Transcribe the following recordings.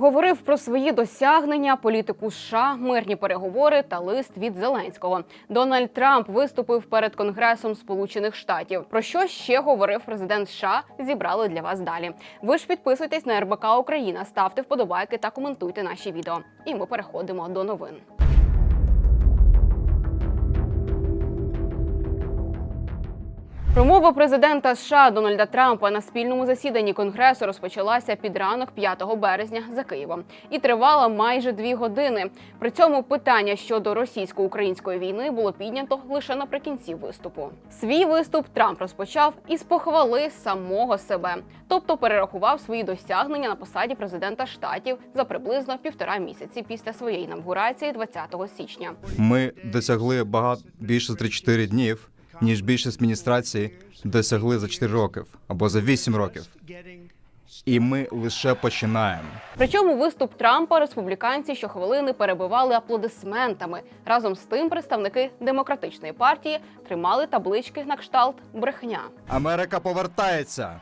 Говорив про свої досягнення, політику США, мирні переговори та лист від Зеленського. Дональд Трамп виступив перед Конгресом Сполучених Штатів. Про що ще говорив президент США? Зібрали для вас далі. Ви ж підписуйтесь на РБК Україна, ставте вподобайки та коментуйте наші відео. І ми переходимо до новин. Промова президента США Дональда Трампа на спільному засіданні Конгресу розпочалася під ранок 5 березня за Києвом і тривала майже дві години. При цьому питання щодо російсько-української війни було піднято лише наприкінці виступу. Свій виступ Трамп розпочав із похвали самого себе, тобто перерахував свої досягнення на посаді президента штатів за приблизно півтора місяці після своєї інавгурації 20 січня. Ми досягли багато більше за 3-4 днів, ніж більшість адміністрацій досягли за 4 роки або за 8 років. І ми лише починаємо. Причому виступ Трампа республіканці щохвилини перебивали аплодисментами. Разом з тим представники демократичної партії тримали таблички на кшталт брехня. Америка повертається.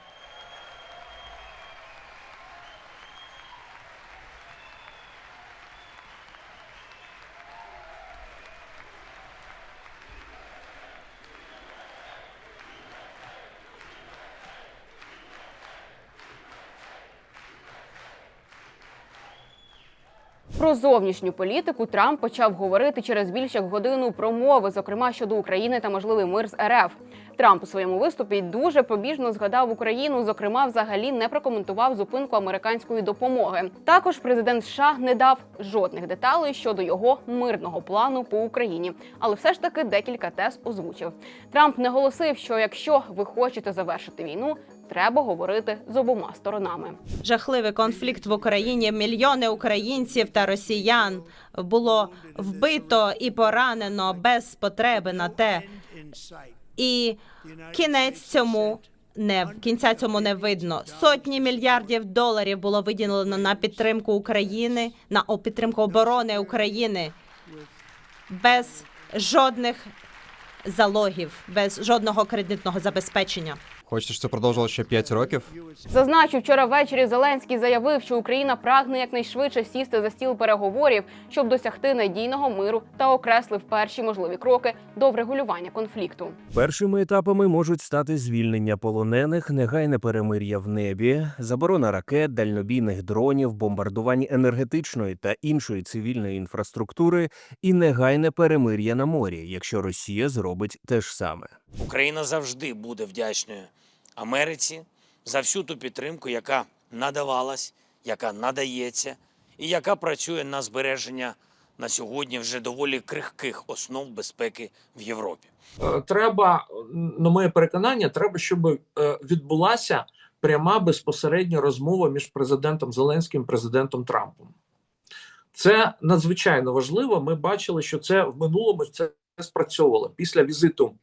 Про зовнішню політику Трамп почав говорити через більш як годину промови, зокрема щодо України та можливий мир з РФ. Трамп у своєму виступі дуже побіжно згадав Україну. Зокрема, взагалі не прокоментував зупинку американської допомоги. Також президент США не дав жодних деталей щодо його мирного плану по Україні, але все ж таки декілька тез озвучив. Трамп наголосив, що якщо ви хочете завершити війну, треба говорити з обома сторонами. жахливий конфлікт в Україні. Мільйони українців та росіян було вбито і поранено без потреби на те. І кінець цьому не кінця цьому не видно. Сотні мільярдів доларів було виділено на підтримку України, на підтримку оборони України без жодних залогів, без жодного кредитного забезпечення. Хочете, щоб це продовжувало ще 5 років? Зазначу, вчора ввечері Зеленський заявив, що Україна прагне якнайшвидше сісти за стіл переговорів, щоб досягти надійного миру та окреслив перші можливі кроки до врегулювання конфлікту. Першими етапами можуть стати звільнення полонених, негайне перемир'я в небі, заборона ракет, дальнобійних дронів, бомбардувань енергетичної та іншої цивільної інфраструктури і негайне перемир'я на морі, якщо Росія зробить те ж саме. Україна завжди буде вдячною Америці за всю ту підтримку, яка надавалась, яка надається, і яка працює на збереження на сьогодні вже доволі крихких основ безпеки в Європі. Е, треба, на моє переконання, треба, щоб е, відбулася пряма безпосередня розмова між президентом Зеленським і президентом Трампом. Це надзвичайно важливо. Ми бачили, що це в минулому це спрацьовувало після візиту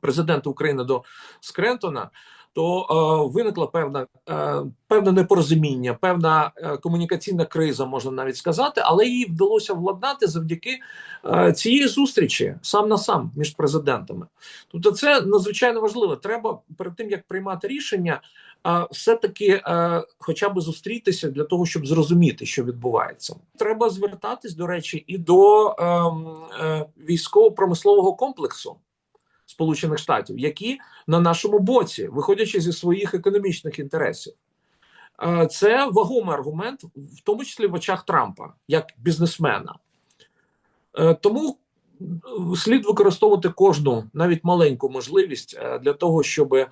президента України до Скрентона. То е, виникла певна е, певне непорозуміння, певна е, комунікаційна криза, можна навіть сказати, але її вдалося владнати завдяки цієї зустрічі сам на сам між президентами. Тобто, це надзвичайно важливо. Треба перед тим як приймати рішення, е, все-таки е, хоча б зустрітися для того, щоб зрозуміти, що відбувається. Треба звертатись, до речі, і до ем, військово-промислового комплексу. Сполучених Штатів, які на нашому боці, виходячи зі своїх економічних інтересів, Е, це вагомий аргумент, в тому числі в очах Трампа, як бізнесмена. Е, Тому слід використовувати кожну навіть маленьку можливість е, для того, щоб е,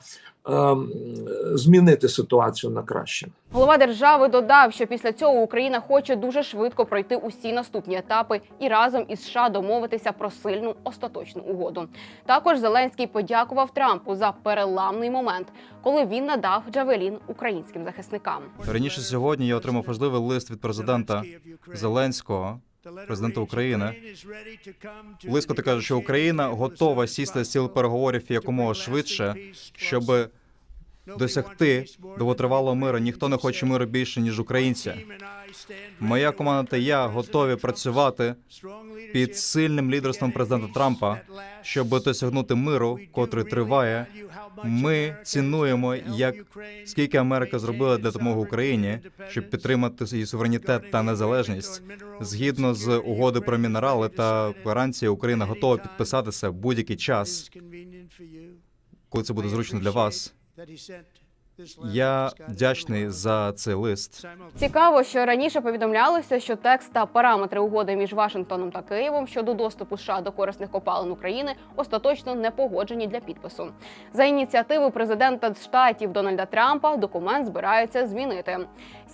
змінити ситуацію на краще. Голова держави додав, що після цього Україна хоче дуже швидко пройти усі наступні етапи і разом із США домовитися про сильну остаточну угоду. Також Зеленський подякував Трампу за переламний момент, коли він надав Джавелін українським захисникам. Раніше сьогодні я отримав важливий лист від президента Зеленського, президента України. близько ти каже, що Україна готова сісти з стіл переговорів якомога швидше, щоб досягти довготривалого миру. Ніхто не хоче миру більше ніж українці. Моя команда та я готові працювати під сильним лідерством президента Трампа, щоб досягнути миру, котрий триває. Ми цінуємо, як скільки Америка зробила для допомоги Україні, щоб підтримати її суверенітет та незалежність. Згідно з угоди про мінерали та гарантії, Україна готова підписатися будь-який час, коли це буде зручно для вас. Я вдячний за цей лист. Цікаво, що раніше повідомлялося, що текст та параметри угоди між Вашингтоном та Києвом щодо доступу США до корисних копалин України остаточно не погоджені для підпису. За ініціативи президента штатів Дональда Трампа документ збираються змінити.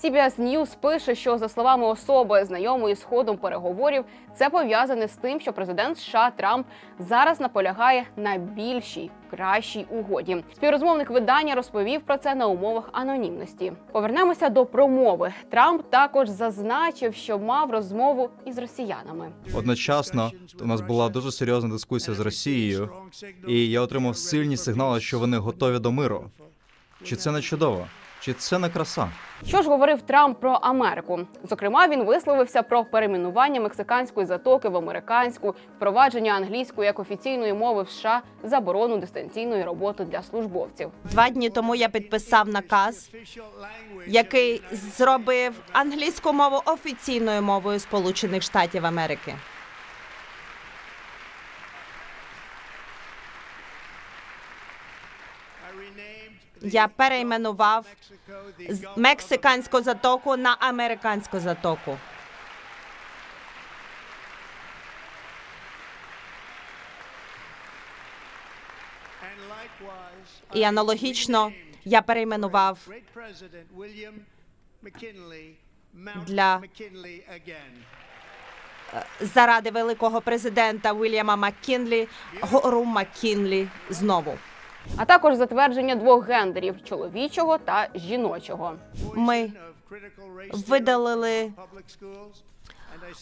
CBS News пише, що за словами особи, знайомої з ходом переговорів, це пов'язане з тим, що президент США Трамп зараз наполягає на більшій кращій угоді. Співрозмовник видання розповів про це на умовах анонімності. Повернемося до промови. Трамп також зазначив, що мав розмову із росіянами. Одночасно у нас була дуже серйозна дискусія з Росією, і я отримав сильні сигнали, що вони готові до миру. Чи це не чудово? Чи це не краса? Що ж говорив Трамп про Америку? Зокрема, він висловився про перейменування мексиканської затоки в американську, впровадження англійської як офіційної мови в США, заборону дистанційної роботи для службовців. Два дні тому я підписав наказ, який зробив англійську мову офіційною мовою Сполучених Штатів Америки. Я перейменував мексиканську затоку на американську затоку. І аналогічно я перейменував для заради великого президента Вільяма Маккінлі гору Маккінлі знову. А також затвердження двох гендерів чоловічого та жіночого. Ми видалили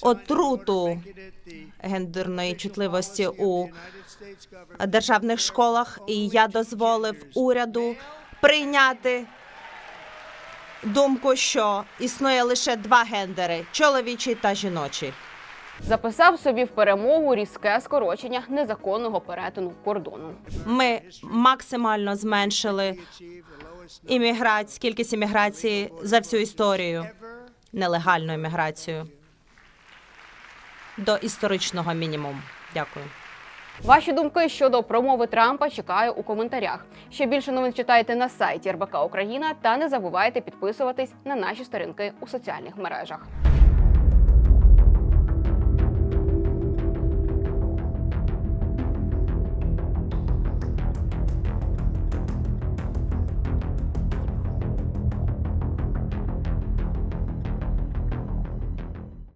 отруту гендерної чутливості у державних школах, і я дозволив уряду прийняти думку, що існує лише два гендери чоловічий та жіночий. Записав собі в перемогу різке скорочення незаконного перетину кордону. Ми максимально зменшили імміграці, кількість імміграції за всю історію, нелегальну імміграцію до історичного мінімуму. Дякую. Ваші думки щодо промови Трампа чекаю у коментарях. Ще більше новин читайте на сайті РБК Україна та не забувайте підписуватись на наші сторінки у соціальних мережах.